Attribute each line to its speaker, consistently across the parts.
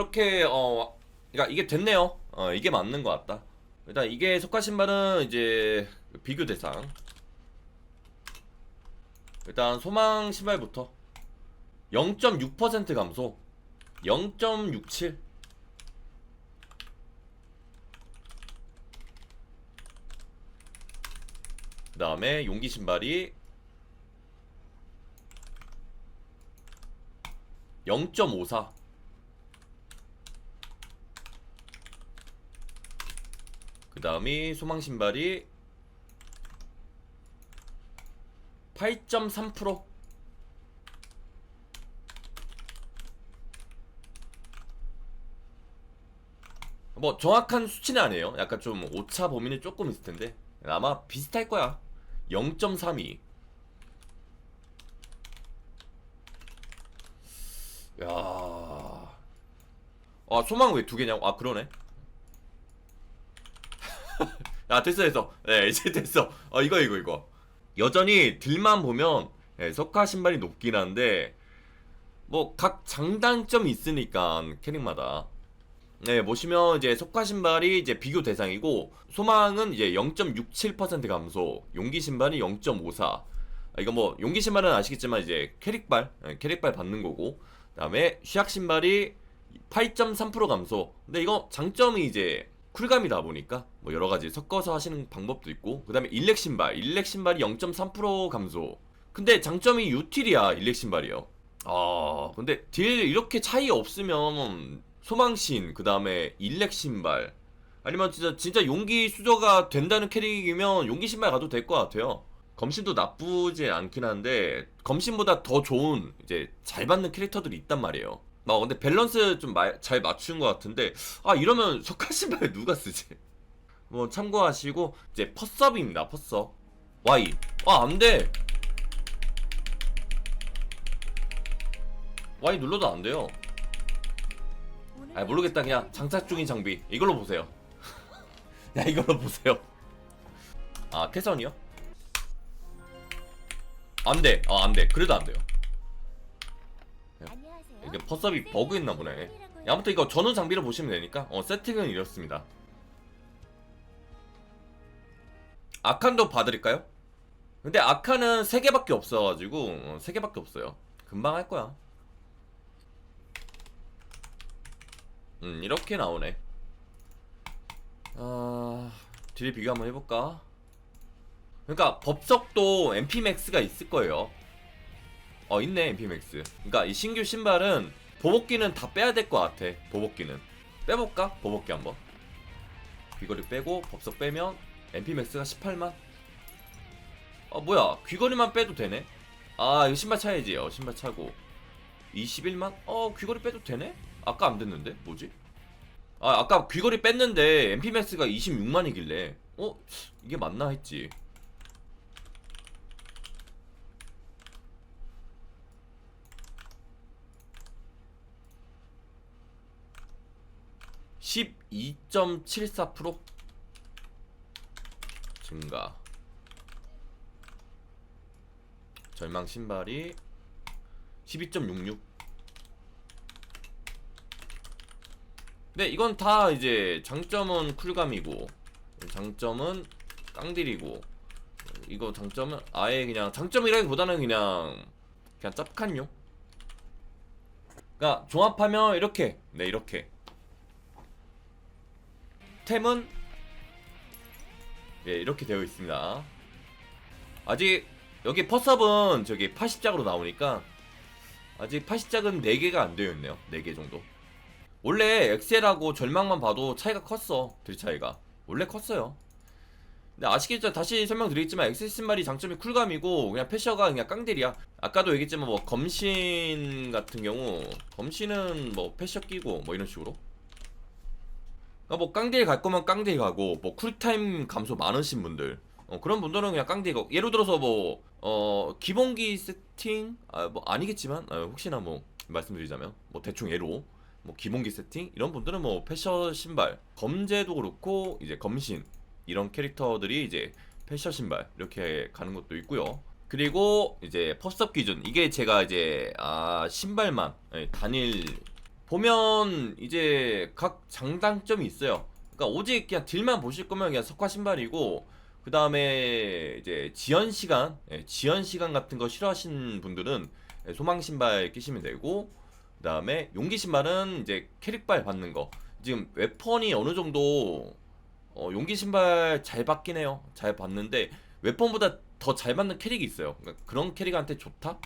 Speaker 1: 이렇게 어 그러니까 이게 됐네요. 어 이게 맞는 것 같다. 일단 이게 속화 신발은 이제 비교 대상. 일단 소망 신발부터 0.6% 감소. 0.67. 그 다음에 용기 신발이 0.54. 그 다음이 소망 신발이 8.3%. 뭐 정확한 수치는 아니에요. 약간 좀 오차 범위는 조금 있을 텐데 아마 비슷할 거야. 0.32. 야. 아, 소망 왜 두 개냐고? 아, 그러네. 야, 됐어, 됐어. 네, 이제 됐어. 어, 이거, 이거, 이거. 여전히 딜만 보면, 예, 석화 신발이 높긴 한데, 뭐, 각 장단점이 있으니까, 캐릭마다. 네, 보시면 이제 석화 신발이 이제 비교 대상이고, 소망은 이제 0.67% 감소, 용기 신발이 0.54. 아, 이거 뭐, 용기 신발은 아시겠지만 이제 캐릭발, 예, 캐릭발 받는 거고, 그 다음에 휘약 신발이 8.3% 감소. 근데 이거 장점이 이제 쿨감이다 보니까 뭐 여러 가지 섞어서 하시는 방법도 있고 그다음에 일렉 신발, 일렉 신발이 0.3% 감소. 근데 장점이 유틸이야 일렉 신발이요. 아 근데 딜 이렇게 차이 없으면 소망신 그다음에 일렉 신발 아니면 진짜 진짜 용기 수저가 된다는 캐릭이면 용기 신발 가도 될 것 같아요. 검신도 나쁘지 않긴 한데 검신보다 더 좋은 이제 잘 받는 캐릭터들이 있단 말이에요. 막 근데 밸런스 좀 잘 맞춘 것 같은데 아 이러면 석화 신발 누가 쓰지? 뭐 참고하시고 이제 퍼서브입니다. 퍼서 Y 아 안돼 Y 눌러도 안 돼요. 아 모르겠다 그냥 장착 중인 장비 이걸로 보세요. 야 이걸로 보세요. 아 태선이요? 안돼 아 안돼 그래도 안 돼요. 이게 퍼서비 버그 있나 보네. 아무튼 이거 전원 장비를 보시면 되니까 어 세팅은 이렇습니다. 아칸도 봐드릴까요? 근데 아칸은 3개밖에 없어가지고 어, 3개밖에 없어요. 금방 할 거야. 음 이렇게 나오네. 아 딜 비교 한번 해볼까? 그러니까 법석도 MPMAX가 있을 거예요. 어 있네 MPMAX. 그러니까 이 신규 신발은 보복기는 다 빼야 될 것 같아. 보복기는 빼볼까? 보복기 한번. 귀걸이 빼고 법석 빼면 MPMAX가 18만. 아 뭐야 귀걸이만 빼도 되네? 아 이거 신발 차야지. 어 신발 차고 21만? 어 귀걸이 빼도 되네? 아까 안 됐는데 뭐지? 아 아까 귀걸이 뺐는데 MPMAX가 26만이길래 어 이게 맞나 했지. (12.74%) 증가. 절망 신발이 12.66 네 이건 다 이제 장점은 쿨감이고 장점은 깡딜이고 이거 장점은 아예 그냥 장점이라기보다는 그냥 그냥 짭칸용 그러니까 종합하면 이렇게. 네 이렇게 템은? 예 이렇게 되어 있습니다. 아직 여기 퍼섭은 저기 80작으로 나오니까 아직 80작은 4개가 안 되어 있네요. 4개 정도. 원래 엑셀하고 절망만 봐도 차이가 컸어 들 차이가. 원래 컸어요. 근데 아시겠죠 다시 설명드리겠지만 엑셀 신발이 장점이 쿨감이고 그냥 패셔가 그냥 깡딜이야. 아까도 얘기했지만 뭐 검신 같은 경우 검신은 뭐 패셔 끼고 뭐 이런 식으로 그러니까 뭐 깡딜 갈 거면 깡딜 가고 뭐 쿨타임 감소 많으신 분들. 어, 그런 분들은 그냥 깡딜 가고. 예를 들어서 뭐 어, 기본기 세팅? 아, 뭐 아니겠지만 아, 혹시나 뭐 말씀드리자면 뭐 대충 예로 뭐 기본기 세팅? 이런 분들은 뭐 패셔 신발. 검제도 그렇고 이제 검신. 이런 캐릭터들이 이제 패셔 신발 이렇게 가는 것도 있고요. 그리고 이제 펍섭 기준. 이게 제가 이제 아 신발만 예, 단일 보면 이제 각 장단점이 있어요. 그러니까 오직 그냥 딜만 보실 거면 그냥 석화 신발이고 그 다음에 이제 지연 시간, 예, 지연 시간 같은 거 싫어하시는 분들은 예, 소망 신발 끼시면 되고 그 다음에 용기 신발은 이제 캐릭발 받는 거. 지금 웨펀이 어느 정도 어, 용기 신발 잘 받긴 해요. 잘 받는데 웨펀보다 더 잘 받는 캐릭이 있어요. 그러니까 그런 캐릭한테 좋다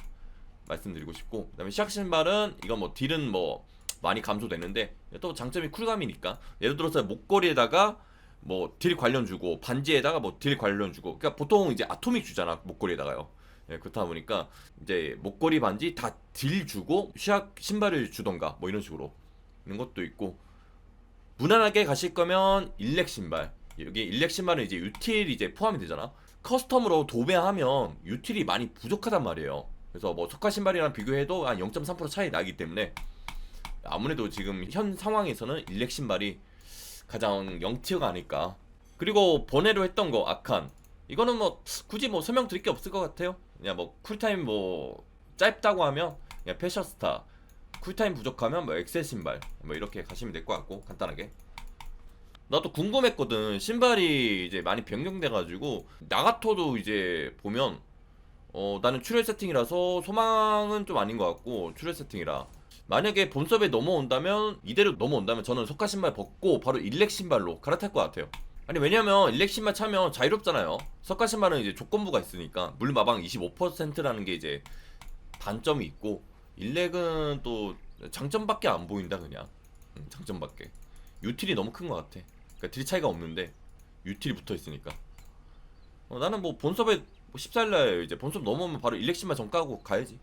Speaker 1: 말씀드리고 싶고 그다음에 시작 신발은 이건 뭐 딜은 뭐 많이 감소되는데 또 장점이 쿨감이니까. 예를 들어서 목걸이에다가 뭐 딜 관련 주고 반지에다가 뭐 딜 관련 주고. 그러니까 보통 이제 아토믹 주잖아 목걸이에다가요. 예, 그렇다 보니까 이제 목걸이 반지 다 딜 주고 시작 신발을 주던가 뭐 이런 식으로 있는 것도 있고. 무난하게 가실 거면 일렉 신발. 여기 일렉 신발은 이제 유틸 이제 포함이 되잖아. 커스텀으로 도배하면 유틸이 많이 부족하단 말이에요. 그래서 뭐 석화 신발이랑 비교해도 한 0.3% 차이 나기 때문에 아무래도 지금 현 상황에서는 일렉 신발이 가장 영티어가 아닐까. 그리고 번외로 했던 거 아칸 이거는 뭐 굳이 뭐 설명 드릴 게 없을 것 같아요. 그냥 뭐 쿨타임 뭐 짧다고 하면 그냥 패셔스타. 쿨타임 부족하면 뭐 엑셀 신발 뭐 이렇게 가시면 될 것 같고 간단하게. 나도 궁금했거든. 신발이 이제 많이 변경돼가지고 나가토도 이제 보면 어 나는 출혈 세팅이라서 소망은 좀 아닌 것 같고 출혈 세팅이라. 만약에 본섭에 넘어온다면 이대로 넘어온다면 저는 석가 신발 벗고 바로 일렉 신발로 갈아탈 것 같아요. 아니 왜냐면 일렉 신발 차면 자유롭잖아요. 석가 신발은 이제 조건부가 있으니까 물 마방 25%라는 게 이제 단점이 있고 일렉은 또 장점밖에 안 보인다 그냥. 음, 장점밖에. 유틸이 너무 큰 것 같아. 그러니까 딜 차이가 없는데 유틸이 붙어 있으니까. 어, 나는 뭐 본섭에 14일날 이제 본섭 넘어오면 바로 일렉 신발 정 까고 가야지